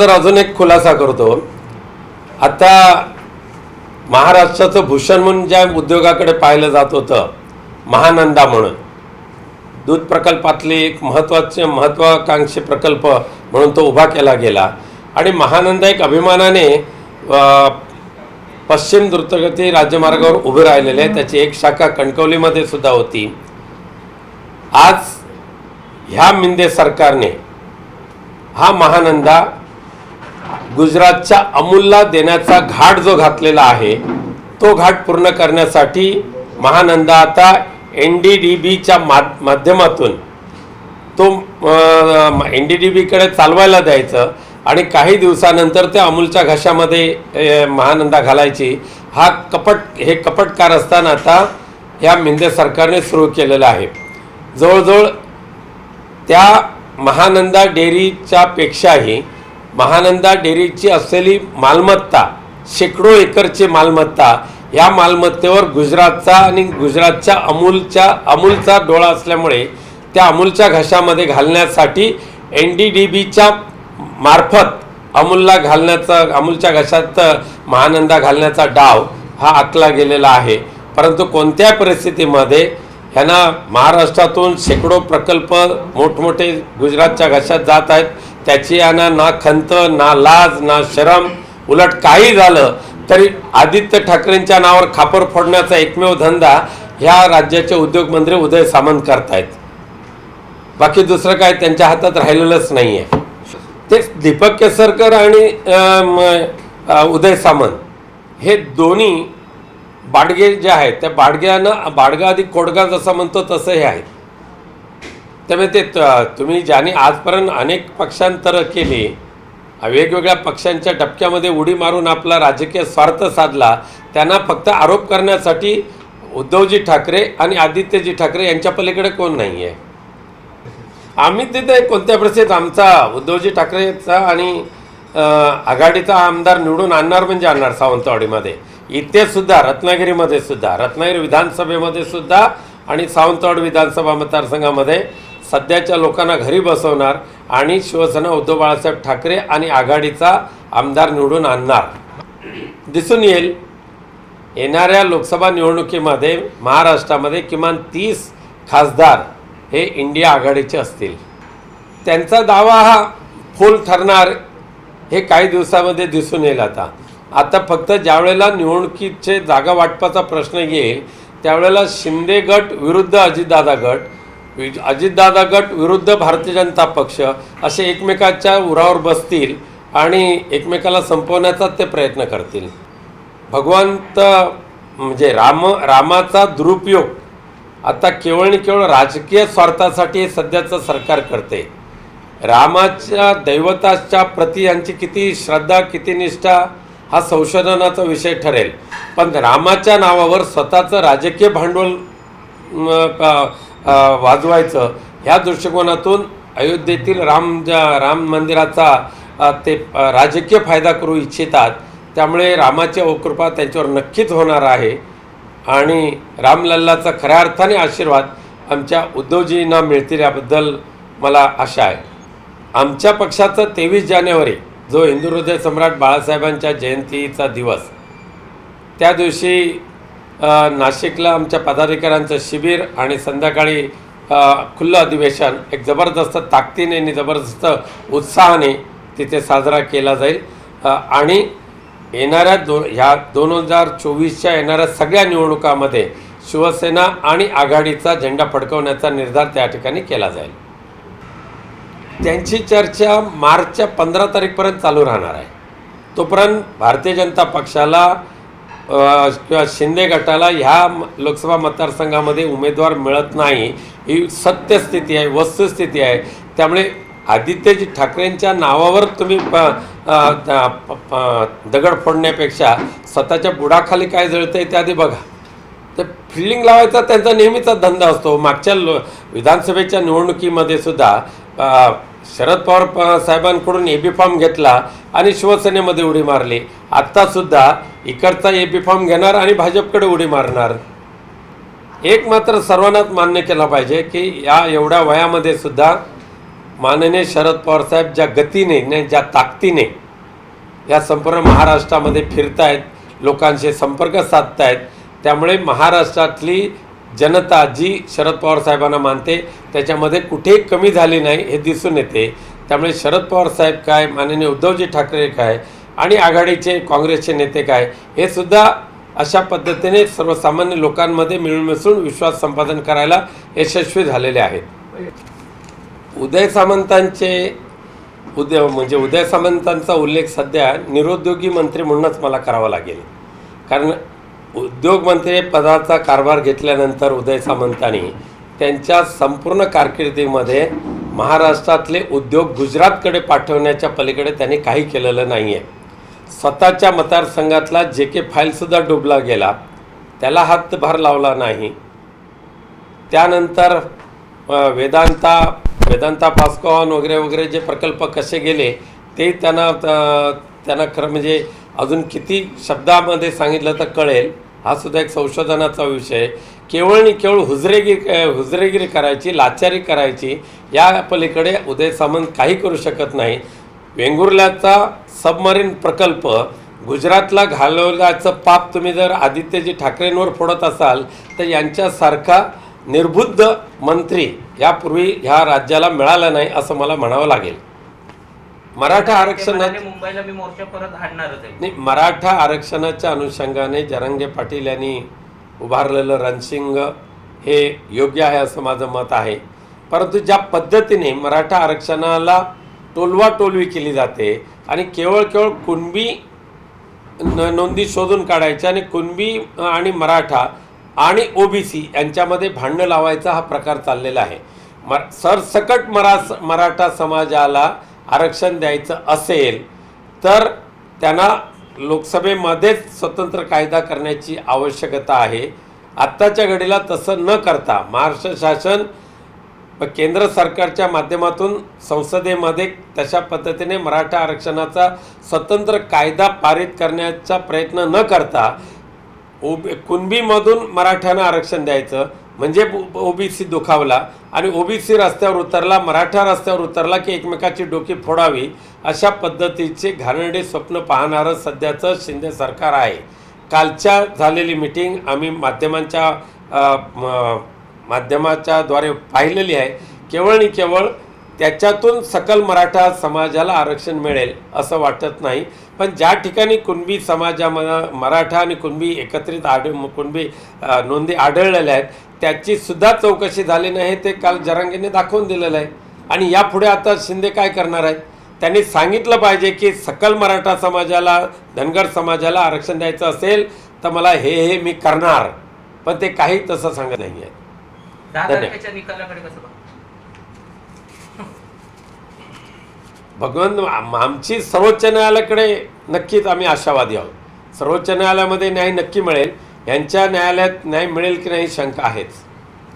तर अजून एक खुलासा करतो. आता महाराष्ट्राचं भूषण म्हणून ज्या उद्योगाकडे पाहिलं जात होतं महानंदा म्हणून. दूध प्रकल्पातली एक महत्त्वाचे महत्त्वाकांक्षी प्रकल्प म्हणून तो उभा केला गेला. आणि महानंदा एक अभिमानाने पश्चिम द्रुतगती राज्यमार्गावर उभे राहिलेले आहे त्याची एक शाखा कणकवलीमध्ये सुद्धा होती. आज ह्या मिंदे सरकारने हा महानंदा गुजरातच्या अमूलला देण्याचा घाट जो घातलेला आहे तो घाट पूर्ण करण्यासाठी महानंदा आता एन डी डी बीच्या माध्यमातून तो एन डी डी बीकडे चालवायला द्यायचं आणि काही दिवसानंतर त्या अमूलच्या घशामध्ये महानंदा घालायची. हा कपट हे कपटकार असताना आता ह्या मिंदे सरकारने सुरू केलेलं आहे. जवळजवळ त्या महानंदा डेअरीच्या पेक्षाही महानंदा डेअरीची असलेली मालमत्ता शेकडो एकरची मालमत्ता या मालमत्तेवर गुजरातचा आणि गुजरातच्या अमूलच्या अमूलचा डोळा असल्यामुळे त्या अमूलच्या घशामध्ये घालण्यासाठी एन डी डी बीच्या मार्फत अमूलला घालण्याचा अमूलच्या घशात महानंदा घालण्याचा डाव हा आखला गेलेला आहे. परंतु कोणत्या परिस्थितीमध्ये ह्यांना महाराष्ट्रातून शेकडो प्रकल्प मोठमोठे गुजरातच्या घशात जात आहेत. त्याची यांना ना खंत ना लाज ना शरम उलट काही झालं तरी आदित्य ठाकरेंच्या नावावर खापर फोडण्याचा एकमेव धंदा ह्या राज्याचे उद्योगमंत्री उदय सामंत करतायत. बाकी दुसरं काय त्यांच्या हातात राहिलेलंच नाही आहे ते दीपक केसरकर आणि उदय सामंत हे दोन्ही बाडगे जे आहेत त्या बाडग्यानं बाडगा आधी कोडगा जसं म्हणतो तसं हे आहेत. त्यामुळे ते तुम्ही ज्याने आजपर्यंत अनेक पक्षांतरं केली वेगवेगळ्या पक्षांच्या टपक्यामध्ये उडी मारून आपला राजकीय स्वार्थ साधला त्यांना फक्त आरोप करण्यासाठी उद्धवजी ठाकरे आणि आदित्यजी ठाकरे यांच्या पलीकडे कोण नाही आहे आम्ही तिथे कोणत्या परिस्थितीत आमचा उद्धवजी ठाकरेचा आणि आघाडीचा आमदार निवडून आणणार म्हणजे आणणार सावंतवाडीमध्ये. इथे सुद्धा रत्नागिरीमध्ये सुद्धा रत्नागिरी विधानसभेमध्ये सुद्धा आणि सावंतवाडी विधानसभा मतदारसंघामध्ये सध्याच्या लोकांना घरी बसवणार आणि शिवसेना उद्धव बाळासाहेब ठाकरे आणि आघाडीचा आमदार निवडून आणणार. दिसून येईल येणाऱ्या लोकसभा निवडणुकीमध्ये महाराष्ट्रामध्ये किमान तीस खासदार हे इंडिया आघाडीचे असतील. त्यांचा दावा हा फुल ठरणार हे काही दिवसामध्ये दिसून येईल आता. आता फक्त ज्यावेळेला निवडणुकीचे जागा वाटपाचा प्रश्न येईल त्यावेळेला शिंदे गट विरुद्ध अजितदादा गट अजितदादा गट विरुद्ध भारतीय जनता पक्ष असे एकमेकाच्या उरावर बसतील आणि एकमेकाला संपवण्याचा ते प्रयत्न करतील. भगवंत म्हणजे राम रामाचा दुरुपयोग आता केवळ आणि केवळ राजकीय स्वार्थासाठी हे सध्याचं सरकार करते. रामाच्या दैवताच्या प्रती यांची किती श्रद्धा किती निष्ठा हा संशोधनाचा विषय ठरेल. पण रामाच्या नावावर स्वतःचं राजकीय भांडवल वाजवायचं. ह्या दृष्टिकोनातून अयोध्येतील राम ज्या- राम मंदिराचा ते राजकीय फायदा करू इच्छितात. त्यामुळे रामाची अवकृपा त्यांच्यावर नक्कीच होणार आहे. आणि रामलल्लाचा खऱ्या अर्थाने आशीर्वाद आमच्या उद्धवजींना मिळतील याबद्दल मला आशा आहे. आमच्या पक्षाचं तेवीस जानेवारी जो हिंदू हृदय सम्राट बाळासाहेबांच्या जयंतीचा दिवस त्या दिवशी नाशिकला आमच्या पदाधिकाऱ्यांचं शिबिर आणि संध्याकाळी अ, खुलं अधिवेशन एक जबरदस्त ताकदीने आणि जबरदस्त उत्साहाने तिथे साजरा केला जाईल. आणि येणाऱ्या दो ह्या दोन हजार चोवीसच्या येणाऱ्या सगळ्या निवडणुकामध्ये शिवसेना आणि आघाडीचा झेंडा फडकवण्याचा निर्धार त्या ठिकाणी केला जाईल. त्यांची चर्चा मार्चच्या पंधरा तारीखपर्यंत चालू राहणार आहे. तोपर्यंत भारतीय जनता पक्षाला किंवा शिंदे गटाला ह्या लोकसभा मतदारसंघामध्ये उमेदवार मिळत नाही ही सत्यस्थिती आहे वस्तुस्थिती आहे. त्यामुळे आदित्यजी ठाकरेंच्या नावावर तुम्ही प दगड फोडण्यापेक्षा स्वतःच्या बुडाखाली काय जळतंय ते आधी बघा. तर फिल्डिंग लावायचा त्यांचा नेहमीचा धंदा असतो. मागच्या लो विधानसभेच्या निवडणुकीमध्ये सुद्धा शरद पवार साहेबांकडून ए बी फॉर्म घेतला आणि शिवसेनेमध्ये उडी मारली. आत्तासुद्धा इकडचा ए बी फॉर्म घेणार आणि भाजपकडे उडी मारणार. एक मात्र सर्वांनाच मान्य केला पाहिजे की या एवढ्या वयामध्ये सुद्धा माननीय शरद पवार साहेब ज्या गतीने ज्या ताकदीने या संपूर्ण महाराष्ट्रामध्ये फिरतायत लोकांशी संपर्क साधतायत त्यामुळे महाराष्ट्रातली जनता जी शरद पवार साहेबांना मानते त्याच्यामध्ये कुठेही कमी झाली नाही हे दिसून येते. त्यामुळे शरद पवार साहेब काय माननीय उद्धवजी ठाकरे काय आणि आघाडीचे काँग्रेसचे नेते काय हे सुद्धा अशा पद्धतीने सर्वसामान्य लोकांमध्ये मिळून मिसळून विश्वास संपादन करायला यशस्वी झालेले आहेत. उदय सामंतांचे उदय म्हणजे उदय सामंतांचा उल्लेख सध्या निरुद्योगी मंत्री म्हणूनच मला करावा लागेल. कारण उद्योगमंत्री पदाचा कारभार घेतल्यानंतर उदय सामंतांनी त्यांच्या संपूर्ण कारकिर्दीमध्ये महाराष्ट्रातले उद्योग गुजरातकडे पाठवण्याच्या पलीकडे त्यांनी काही केलेलं नाही आहे स्वतःच्या मतदारसंघातला जे के फाईलसुद्धा डुबला गेला. त्याला हातभार लावला नाही. त्यानंतर वेदांता वेदांता पास्कॉन वगैरे वगैरे जे प्रकल्प कसे गेले ते त्यांना त्यांना खरं म्हणजे अजून किती शब्दामध्ये सांगितलं तर कळेल. हा सुद्धा एक संशोधनाचा विषय केवळ आणि केवळ हुजरेगिरी हुजरेगिरी करायची लाचारी करायची या पलीकडे उदय सामंत काही करू शकत नाही. वेंगुर्ल्याचा सबमरीन प्रकल्प गुजरातला घालवल्याचं पाप तुम्ही जर आदित्यजी ठाकरेंवर फोडत असाल तर यांच्यासारखा निर्बुद्ध मंत्री यापूर्वी ह्या राज्याला मिळाला नाही असं मला म्हणावं लागेल. मराठा आरक्षणात म्हणाले, मुंबईला मी मोर्चा परत आहे. नाही मराठा आरक्षणाच्या अनुषंगाने जरांगे पाटील यांनी उभारलेलं रणशिंग हे योग्य आहे असं माझं मत आहे. परंतु ज्या पद्धतीने मराठा आरक्षणाला टोलवा टोलवी केली जाते आणि केवळ केवळ कुणबी न नोंदी शोधून काढायच्या आणि कुणबी आणि मराठा आणि ओबीसी यांच्यामध्ये भांडणं लावायचा हा प्रकार चाललेला आहे. मर सरसकट मरा मराठा समाजाला आरक्षण द्यायचं असेल तर त्यांना लोकसभेमध्येच स्वतंत्र कायदा करण्याची आवश्यकता आहे. आत्ताच्या घडीला तसं न करता महाराष्ट्र शासन केंद्र सरकारच्या माध्यमातून संसदेमध्ये तशा पद्धतीने मराठा आरक्षणाचा स्वतंत्र कायदा पारित करण्याचा प्रयत्न न करता ओबी कुणबीमधून मराठ्यांना आरक्षण द्यायचं म्हणजे ओबीसी दुखावला आणि ओबीसी रस्त्यावर उतरला मराठा रस्त्यावर उतरला की एकमेकाची डोकी फोडावी अशा पद्धतीचे घाणेरडे स्वप्न पाहणारं सध्याचं शिंदे सरकार आहे. कालच्या झालेली मिटिंग आम्ही माध्यमांच्या म- माध्यमाच्या द्वारे पाहिलेली आहे. केवळ आणि केवळ त्याच्यातून सकल मराठा समाजाला आरक्षण मिळेल असं वाटत नाही. पण ज्या ठिकाणी कुणबी समाजामध्ये मराठा आणि कुणबी एकत्रित आढ कुणबी नोंदी आढळलेल्या आहेत त्याची सुद्धा चौकशी झाली नाही ते काल जरांगीने दाखवून दिलेलं आहे. आणि यापुढे आता शिंदे काय करणार आहेत त्यांनी सांगितलं पाहिजे की सकल मराठा समाजाला धनगर समाजाला आरक्षण द्यायचं असेल तर मला हे हे मी करणार. पण ते काही तसं सांगत नाही आहे भगवंत आमची सर्वोच्च न्यायालयाकडे नक्कीच आम्ही आशावादी आहोत. सर्वोच्च न्यायालयामध्ये न्याय नक्की मिळेल. यांच्या न्यायालयात न्याय मिळेल की नाही शंका आहेच.